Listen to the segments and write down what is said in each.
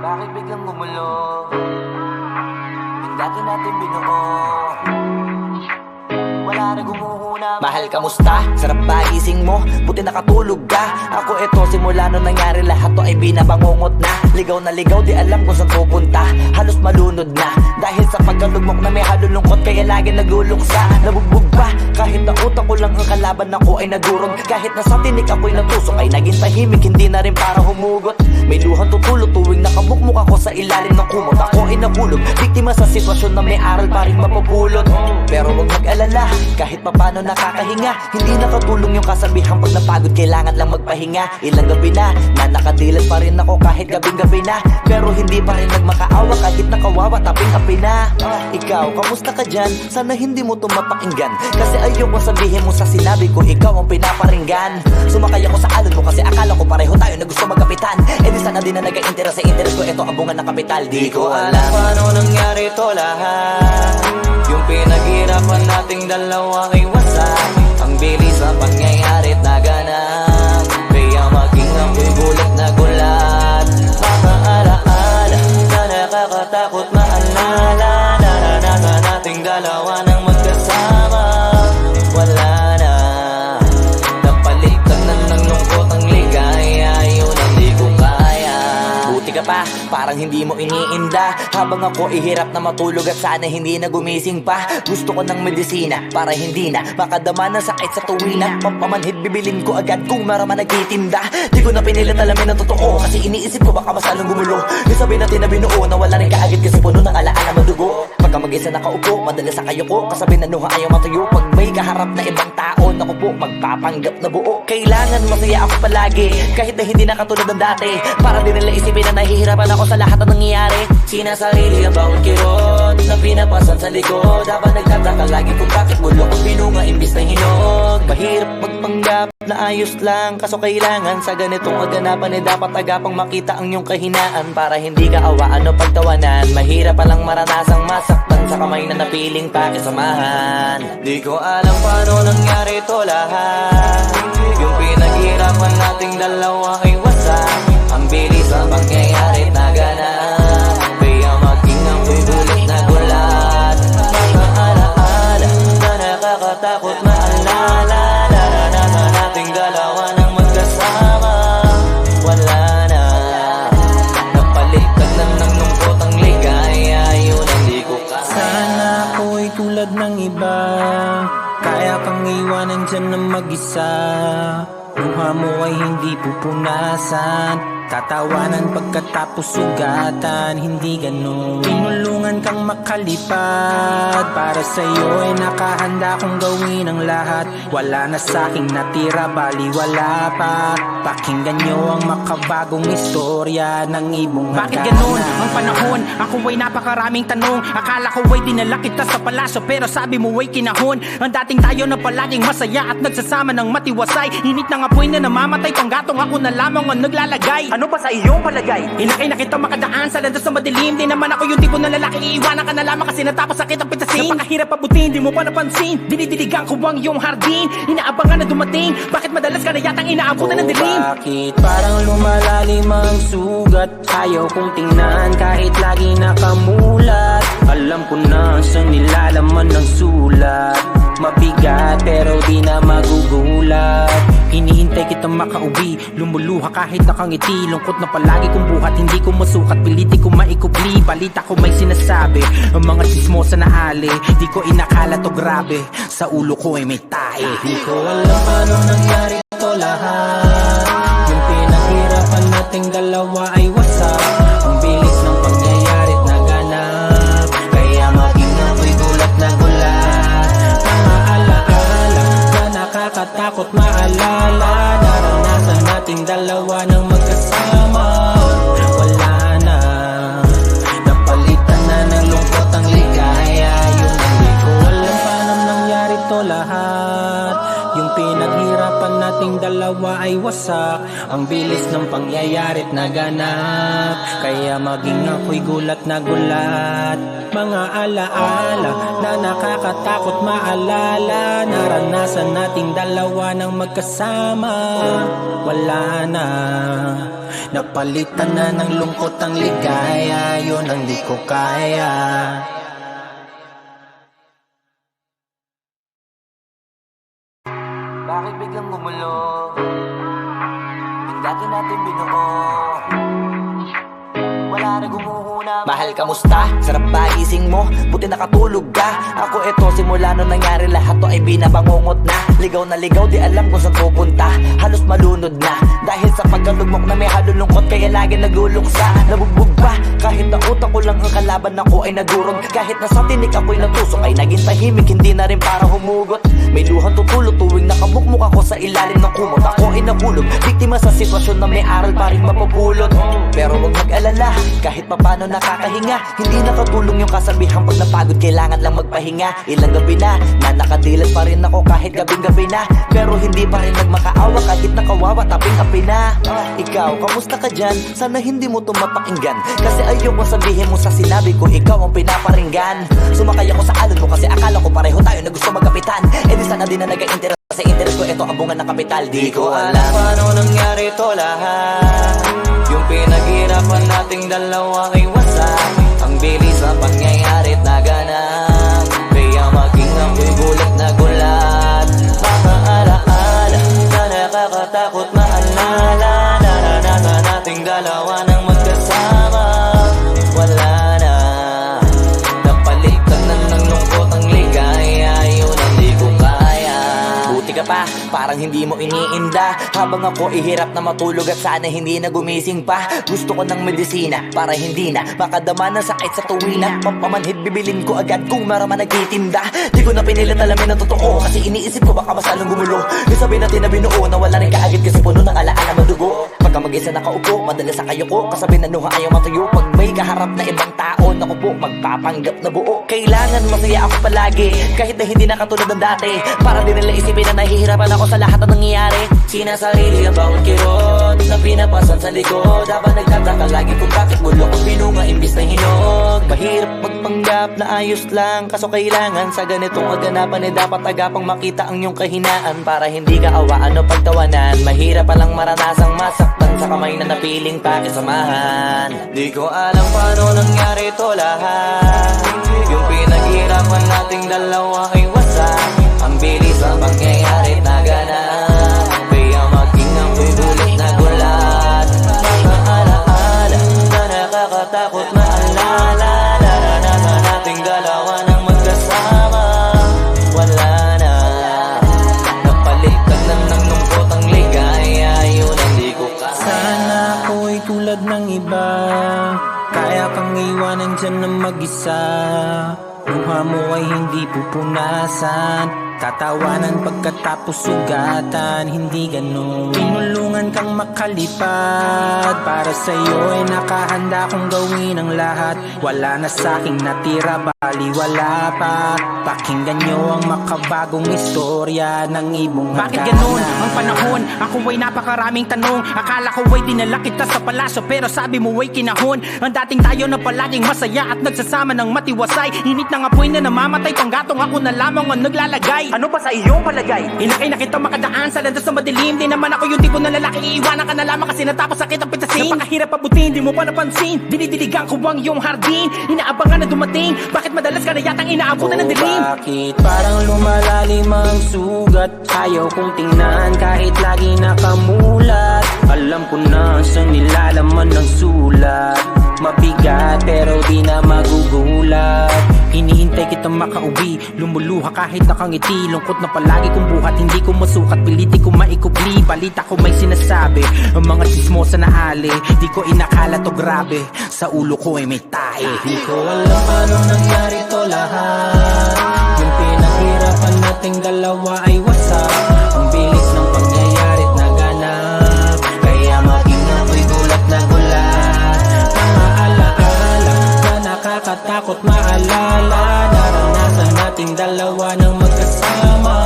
Bakit biglang gumulo? Yung dati natin binuo Wala na gumuhuna Mahal, kamusta? Sarap ba gising mo? Buti nakatulog ka. Ako eto, simula nung nangyari lahat to ay binabangungot na. Ligaw na ligaw, di alam kung saan pupunta. Halos malunod na. Dahil sa pagkalugmok na may halulungkot Kaya lagi nagluluksa Nabugbog pa. Kahit na utak ko lang ang kalaban ako ay nagurog Kahit na sa tinik ako'y natusok Ay naging tahimik, hindi na rin para humugot. May luhang tutulog tuwing nakamukmuk ako sa ilalim ng kumot. Ako ay nahulog Biktima sa sitwasyon na may aral pa rin mapupulot. Pero huwag mag-alala Kahit papano nakakahinga. Hindi nakatulong yung kasabihan Pag napagod kailangan lang magpahinga. Ilang gabi na Na nakadilat pa rin ako kahit gabing-gabi na. Pero hindi pa rin nagmakaawa Kahit nakawawa taping-api na. Ikaw, kamusta ka dyan? Sana hindi mo tumapakinggan Kasi ayoko sabihin mo sa sinabi ko Ikaw ang pinaparinggan. Sumakay ako sa alon mo Kasi akala ko pareho tayo na gusto magkapitan. Eh di sana din na nag-interest sa interest ko. Ito ang bunga ng kapital Di ko alam. Paano nangyari to lahat Yung pinaghirapan nating dalawa ay wasak Ang bilis na pangyayari at naganap Kaya maging ako'y gulat na gulat parang hindi mo iniinda. Habang ako ihirap na matulog at sana hindi na gumising pa. Gusto ko ng medisina para hindi na makadama ng sakit sa tuwina Pampamanhid bibilin ko agad kung maraman nagtitinda. Di ko na pinilit alamin ang totoo. Kasi iniisip ko baka masalong gumulo. Yung sabi natin na binuo na wala rin kaagad kasi puno ng alaala madugo Pagka mag-isa nakaupo, madalas sa kayo ko Kasabi na nuha ayaw matuyo. Pag may kaharap na ibang tao Naku po, magpapanggap na buo. Kailangan masaya ako palagi. Kahit na hindi na katulad ng dati. Para din nila isipin na nahihirapan ako sa lahat ng nangyayari Sinasarili ang bawat kirot Na pinapasan sa likod. Habang nagtataka lagi kung bakit mulo Kung binunga imbis na hinog. Mahirap magpanggap na ayos lang. Kaso kailangan sa ganitong kaganapan Eh dapat agapang makita ang iyong kahinaan. Para hindi ka awaan o pagtawanan? Mahirap palang maranasang masaktan Sa kamay na napiling pakisamahan Di ko alam paano nangyari to lahat. Yung pinaghirapan nating dalawa ay wasak. Ang bilis ang pangyayari na ganap mo ay hindi pupunasan Tatawanan pagkatapos sugatan Hindi ganun. Tinulungan kang makalipad. Para sa'yo ay nakahanda kong gawin ang lahat. Wala na sa'king natira bali wala pa. Pakinggan nyo ang makabagong istorya ng ibong Bakit ganun? ang panahon? Ako ay napakaraming tanong. Akala ko ay dinala kita sa palasyo Pero sabi mo ay kinahon. Ang dating tayo na palaging masaya At nagsasama ng matiwasay. Init ng apoy na namamatay Panggatong ako na lamang ang naglalagay Ano ba sa iyong palagay? Inakay na kita makadaan sa landas na madilim. Di naman ako yung tipo na lalaki Iiwanan ka na lamang kasi natapos sakit ang pitasin. Napakahirap pabutin, di mo pa napansin. Dinidiligan ko ang iyong hardin. Inaabangan na dumating. Bakit madalas ka na yatang inaabutan ng dilim? Oh, bakit parang lumalalim ang sugat? Ayaw kong tingnan kahit lagi nakamulat. Alam ko na sa nilalaman ng sulat Mabigat pero di na magugulat. Hinihintay kitang makauwi Lumuluha kahit nakangiti. Lungkot na palagi kong buhat Hindi ko masukat. Piliti ko maikubli Balita ko may sinasabi. Ang mga chismosa na ali Di ko inakala to grabe. Sa ulo ko ay may tae. Di ko alam paano nangyari to lahat. Yung pinaghirapan nating dalawa ay wasak nakakatakot maalala Naranasan nating dalawa ng wasak Ang bilis ng pangyayari't naganap. Kaya maging ako'y gulat na gulat. Mga alaala na nakakatakot maalala. Naranasan nating dalawa ng magkasama. Wala na. Napalitan na ng lungkot ang ligaya. Yun ang di ko kaya. Bakit biglang gumulo? Yung Mahal, kamusta? Sarap ba gising mo? Buti nakatulog ka. Ako eto, simula nung nangyari lahat to ay binabangungot na. Ligaw na ligaw, di alam kung saan pupunta. Halos malunod na. Dahil sa pagkalugmok na may halulungkot Kaya lagi nagluluksa Nabugbog pa. Kahit na utak ko lang ang kalaban ako ay nagurog Kahit na sa tinik ako'y natusok Ay naging tahimik, hindi na rin para humugot. May luhang tutulog tuwing nakabukmuk ako sa ilalim ng kumot. Ako ay nahulog Biktima sa sitwasyon na may aral pa rin mapupulot. Pero huwag mag-alala Kahit papano nakakahinga. Hindi nakatulong yung kasabihan Pag napagod. Kailangan lang magpahinga. Ilang gabi na Na pa rin ako kahit gabing-gabi na. Pero hindi pa rin nagmakaawa Kahit nakawawa taping-api na. Ikaw, kamusta ka dyan? Sana hindi mo to mapakinggan. Kasi ayoko sabihin mo sa sinabi ko Ikaw ang pinaparinggan. Sumakay ako sa alon mo Kasi akala ko pareho tayo na gusto magapitan Eh di sana din na nag-interest Sa interest ko. Ito ang bunga ng kapital. Di ko alam. Paano nangyari to lahat pinaghirapan nating dalawa ay wasak Ang bilis ng pangyayarit na ganap Kaya maging ako'y gulat na gulat parang hindi mo iniinda. Habang ako ihirap na matulog at sana hindi na gumising pa. Gusto ko ng medisina para hindi na Makadama ng sakit sa tuwina Pampamanhid bibilin ko agad kung maraman nagtitinda. Di ko na pinilit alamin ang totoo Kasi iniisip ko baka masalong gumulo. Yung sabi natin na binuo na wala rin kaagad kasi puno ng alaala madugo Pagka mag-isa nakaupo, madalas sa kayo ko Kasabi na nuha ayaw matuyo. Pag may kaharap na ibang tao Naku po, magpapanggap na buo. Kailangan masaya ako palagi Kahit na hindi na katulad ng dati. Para din nila isipin na nahihirapan ako sa lahat ng nangyayari. Sinasarili ang bawat kirot Na pinapasan sa likod. Habang nagtataka lagi kung bakit mulo Ang binunga imbis na hinog. Mahirap magpanggap na ayos lang Kaso kailangan sa ganitong kaganapan Eh dapat agapang makita ang iyong kahinaan Para hindi ka awaan o pagtawanan. Mahirap palang maranasang masaktan Sa kamay na napiling pakisamahan Di ko alam paano nangyari to lahat. Yung pinaghirapan nating dalawa ay pupunasan Tatawanan pagkatapos sugatan Hindi ganun. Tinulungan kang makalipad. Para sa'yo ay nakahanda kong gawin ang lahat. Wala na sa'king natira bali wala pa. Pakinggan nyo ang makabagong istorya ng ibong Bakit hagana. ganun ang panahon? Ako ay napakaraming tanong. Akala ko ay dinala kita sa palasyo Pero sabi mo ay kinahon. Ang dating tayo na palaging masaya At nagsasama ng matiwasay. Init ng apoy na namamatay Panggatong ako na lamang ang naglalagay Ano ba sa iyong palagay? Inakay na kita makadaan sa landas na madilim. Di naman ako yung tipo na lalaki Iiwanan ka na lamang kasi natapos sakit ang pitasin. Napakahirap pabutin, di mo pa napansin. Dinidiligan ko ang iyong hardin. Inaabangan na dumating. Bakit madalas ka na yatang inaabutan ng dilim? Bakit parang lumalalim ang sugat? Ayaw kong tingnan kahit lagi nakamulat. Alam ko na sa nilalaman ng sulat Mabigat pero di na magugulat. Hinihintay kitang makauwi Lumuluha kahit nakangiti. Lungkot na palagi kong buhat Hindi ko masukat. Piliti ko maikubli Balita ko may sinasabi. Ang mga chismosa na ali Di ko inakala to grabe. Sa ulo ko ay may tae. Di ko alam paano nangyari to lahat. Yung pinaghirapan nating dalawa ay wasak. Ang bilis nakakatakot maalala Naranasan nating dalawa ng magkasama.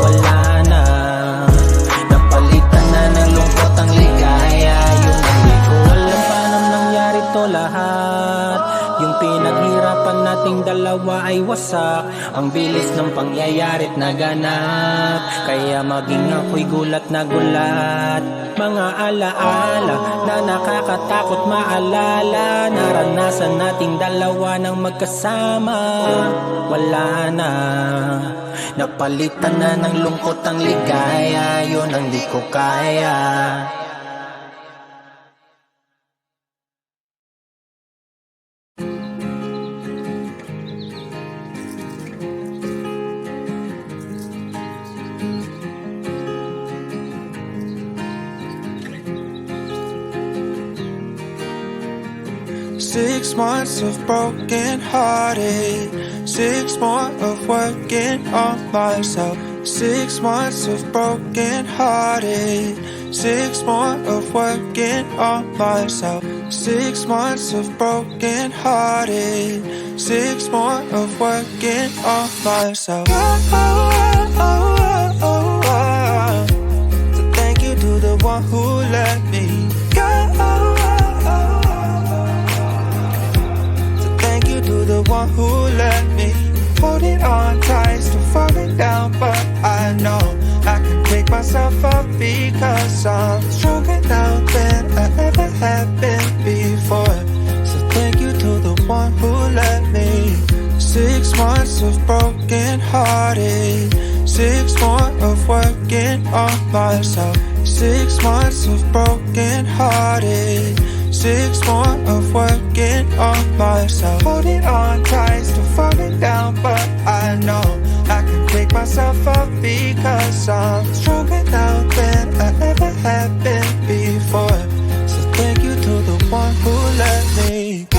Wala na. Napalitan na ng lungkot ang ligaya. Yung hindi ko alam paano nangyari to lahat nating dalawa ay wasak. Ang bilis ng pangyayari't naganap. Kaya maging ako'y gulat na gulat. Mga alaala na nakakatakot maalala Naranasan nating dalawa ng magkasama. Wala na. Napalitan na ng lungkot ang ligaya Yun ang di ko kaya Six months of broken hearted. Six more of working on myself. Six months of broken hearted. Six more of working on myself. Six months of broken hearted. Six more of working on myself. Oh, oh, oh, oh, oh, oh. oh. Thank you to the one who let me one who let me hold it on tight, still falling down, but I know I can pick myself up because I'm stronger now than I ever have been before. So thank you to the one who let me. Six months of broken hearted. Six more of working on myself. Six months of broken hearted. Six more of working on myself. Holding on tight, still falling down, but I know I can pick myself up because I'm stronger now than I ever have been before. So thank you to the one who let me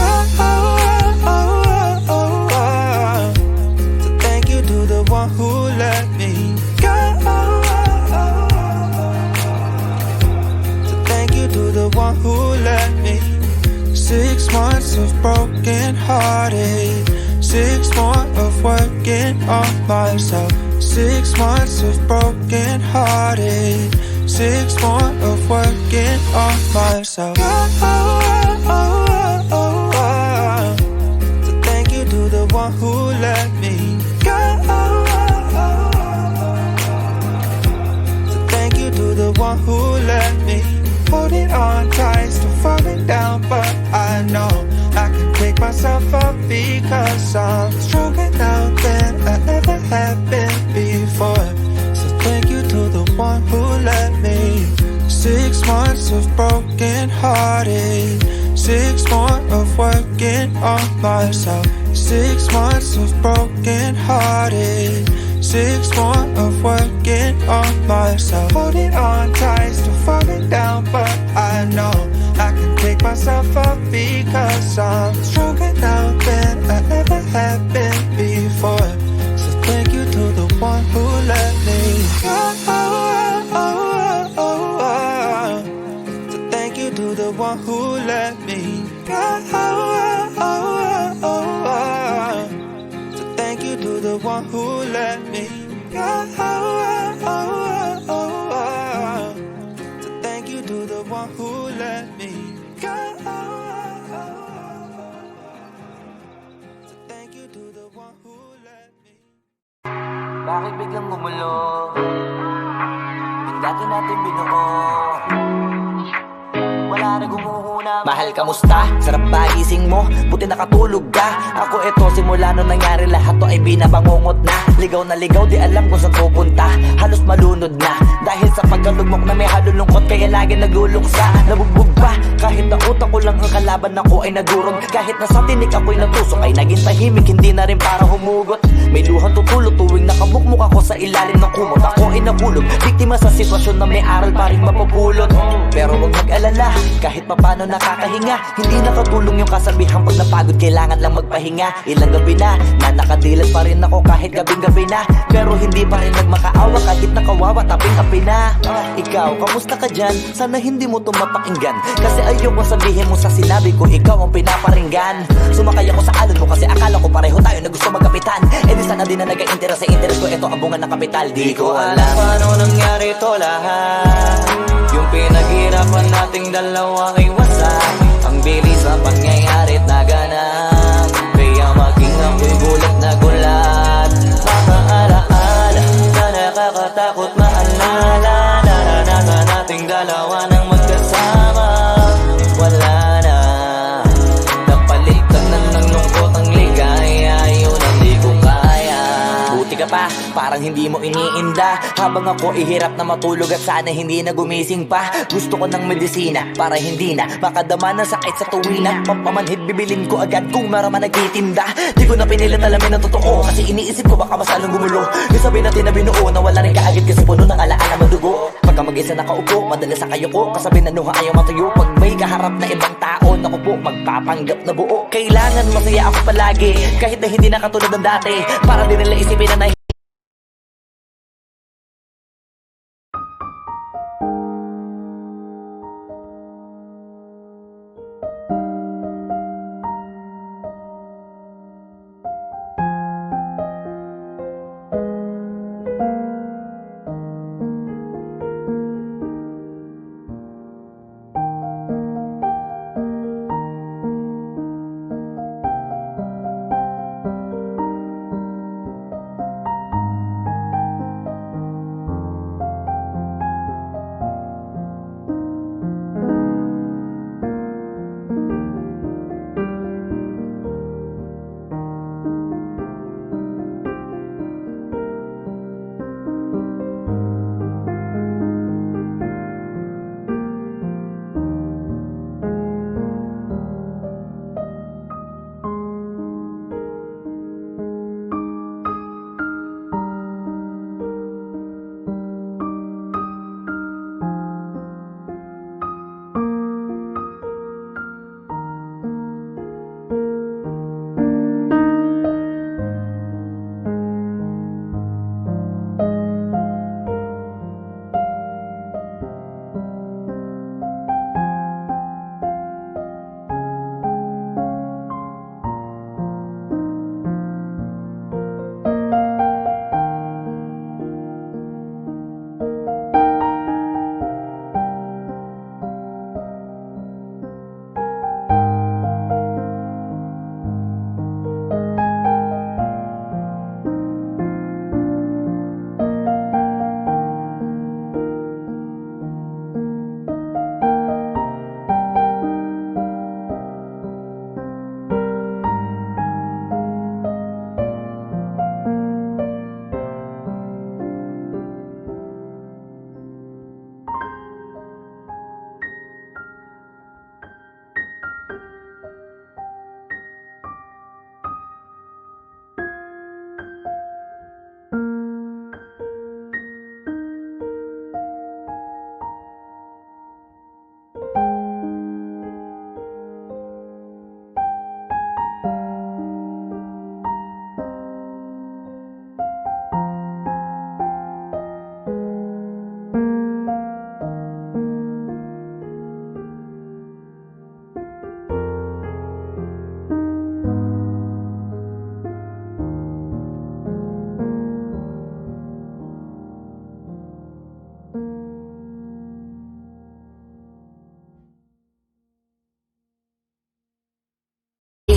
of broken hearted. Six more of working on myself. Six months of broken hearted. Six more of working on myself. Oh, oh, oh, oh, oh, oh. So thank you to the one who let me go. Oh, oh, oh, so thank you to the one who let me hold it on tight, still falling down, but I know pick myself up because I'm stronger now than I ever have been before. So thank you to the one who let me. Six months of broken hearted. Six more of working on myself. Six months of broken hearted. Six more of working on myself. Holding on tight, still falling down, but I know I can pick myself up because I'm Dati natin binuo. Wala na gumuhuna Mahal, kamusta? Sarap ba gising mo? Buti nakatulog ka. Ako eto, simula nung nangyari lahat to ay binabangungot na Ligaw na ligaw, di alam kung saan pupunta. Halos malunod na Dahil sa pagkalugmok na may halulungkot Kaya lagi nagluluksa Nabugbog pa Kahit na utak ko lang ang kalaban ako ay nagurog Kahit na sa tinik ako'y natusok Ay naging tahimik, hindi na rin para humugot. May luhang tutulog tuwing nakabukmok ako sa ilalim ng kumot. Ako ay nahulog Biktima sa sitwasyon na may aral pa rin mapupulot. Pero huwag mag-alala Kahit papano nakakahinga. Hindi nakatulong yung kasabihan Pag napagod kailangan lang magpahinga. Ilang gabi na Na nakadilat pa rin ako kahit gabing-gabi na. Pero hindi pa rin nagmakaawa Kahit nakawawa taping-api na Ikaw, kamusta ka dyan? Sana hindi mo tumapakinggan Kasi ayoko sabihin mo sa sinabi ko Ikaw ang pinaparinggan. Sumakay ako sa alon mo Kasi akala ko pareho tayo na gusto magkapitan. Eh di sana din na nag-interest sa interest ko. Ito ang bunga ng kapital Di ko alam. Paano nangyari to lahat? Yung pinaghirapan nating dalawa ay wasak. Ang bilis sa pangyayari Nakakatakot maalala Naranasan nating dalawa na parang hindi mo iniinda. Habang ako ihirap na matulog at sana hindi na gumising pa. Gusto ko ng medisina para hindi na makadama ng sakit sa tuwina Pampamanhid bibilin ko agad kung maraman nagtitinda. Di ko na pinilit alamin ang totoo Kasi iniisip ko baka mas lalong gumulo. Yung sabi natin na binuo na wala rin kaagad kasi puno ng alaala madugo Pagka mag-isa nakaupo, madalas sa kayo ko. Kasabi na nuha ayaw matuyo. Pag may kaharap na ibang tao Naku po, magpapanggap na buo. Kailangan masaya ako palagi. Kahit na hindi na katulad ng dati Para din nila isipin na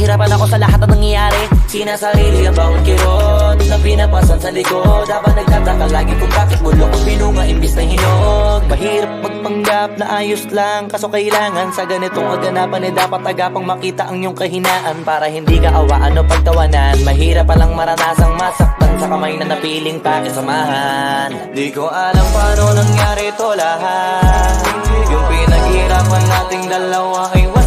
na Hihirapan ako sa lahat ng nangyayari. Sinasarili ang bawat kirot Na pinapasan sa likod. Habang nagtataka lagi kung bakit bulok ang pinunga imbis na hinog. Mahirap magpanggap na ayos lang. Kaso kailangan sa ganitong kaganapan Eh dapat agapang makita ang iyong kahinaan. Para hindi ka awaan o pagtawanan. Mahirap palang maranasang masaktan Sa kamay na napiling pakisamahan Di ko alam paano nangyari to lahat. Yung pinaghirapan nating dalawa ay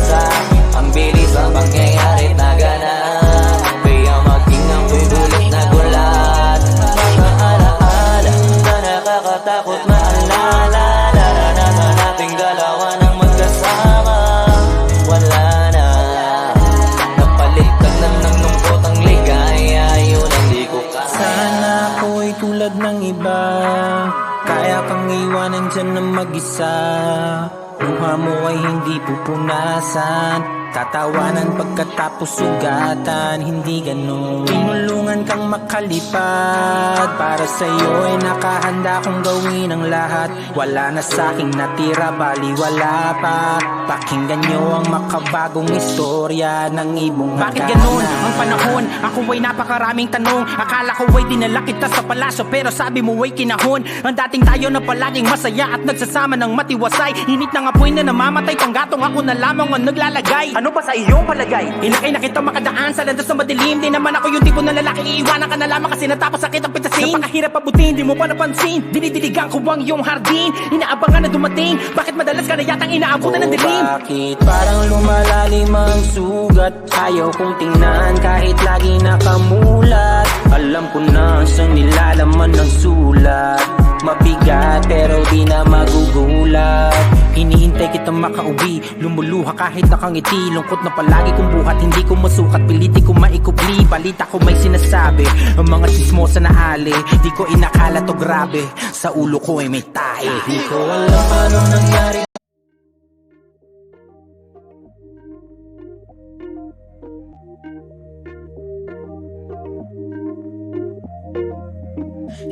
pupunasan Tatawanan pagkatapos sugatan Hindi ganun. Tinulungan kang makalipad. Para sa'yo ay nakahanda kong gawin ang lahat. Wala na sa'king natira bali wala pa. Pakinggan nyo ang makabagong istorya ng ibong Bakit hagana. ganun ang panahon? Ako ay napakaraming tanong. Akala ko ay dinala kita sa palasyo Pero sabi mo ay kinahon. Ang dating tayo na palaging masaya At nagsasama ng matiwasay. Init ng apoy na namamatay Panggatong ako na lamang ang naglalagay Ano pa sa iyong palagay? Inakay na kita makadaan sa landas na madilim. Di naman ako yung tipo na lalaki. Iiwanan ka na lamang kasi natapos sakit ang pitasin. Napakahirap abutin, di mo pa napansin. Dinidiligan ko ang iyong hardin. Inaabangan na dumating. Bakit madalas ka na yatang inaabutan ng dilim? Bakit parang lumalalim ang sugat? Ayaw kong tingnan kahit lagi nakamulat. Alam ko na sa nilalaman ng sulat Mabigat pero di na magugulat. Hinihintay kitang makauwi Lumuluha kahit nakangiti. Lungkot na palagi kong buhat Hindi ko masukat. Piliti ko maikupli Balita ko may sinasabi. Ang mga chismosa na ali Di ko inakala to grabe. Sa ulo ko ay may tae. Di ko alam paano nangyari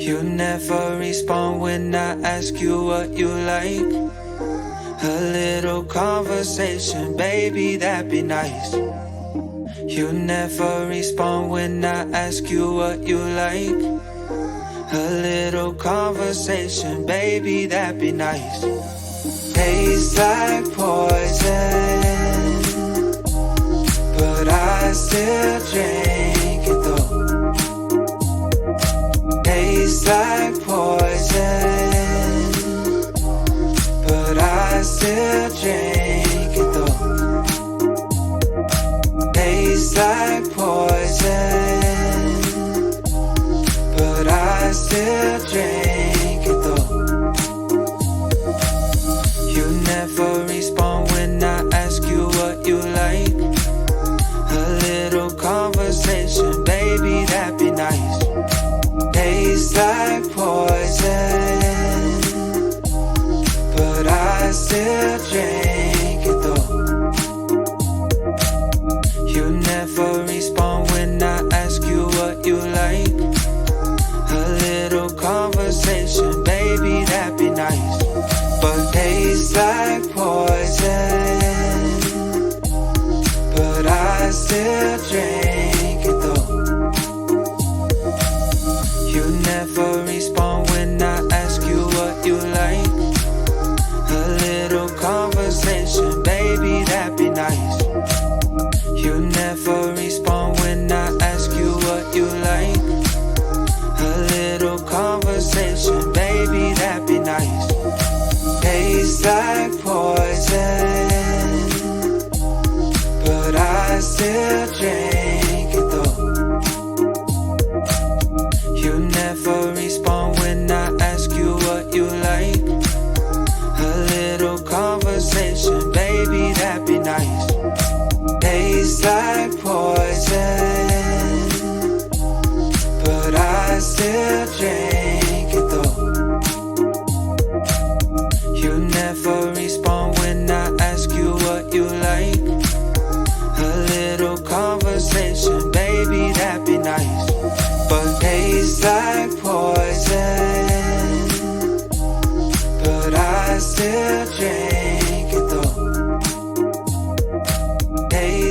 You never respond when I ask you what you like. A little conversation, baby, that'd be nice. You never respond when I ask you what you like. A little conversation, baby, that'd be nice. Tastes like poison, still drink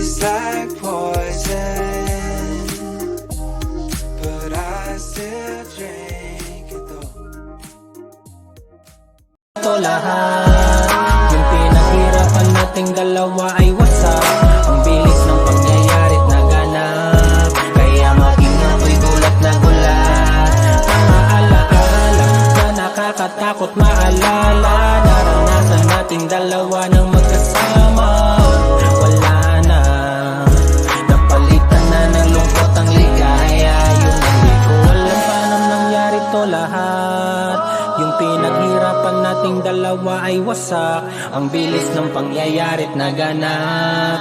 Tastes poison, but I still drink it though. ito lahat Yung pinaghirapan nating dalawa ay ay wasak. Ang bilis ng pangyayari't naganap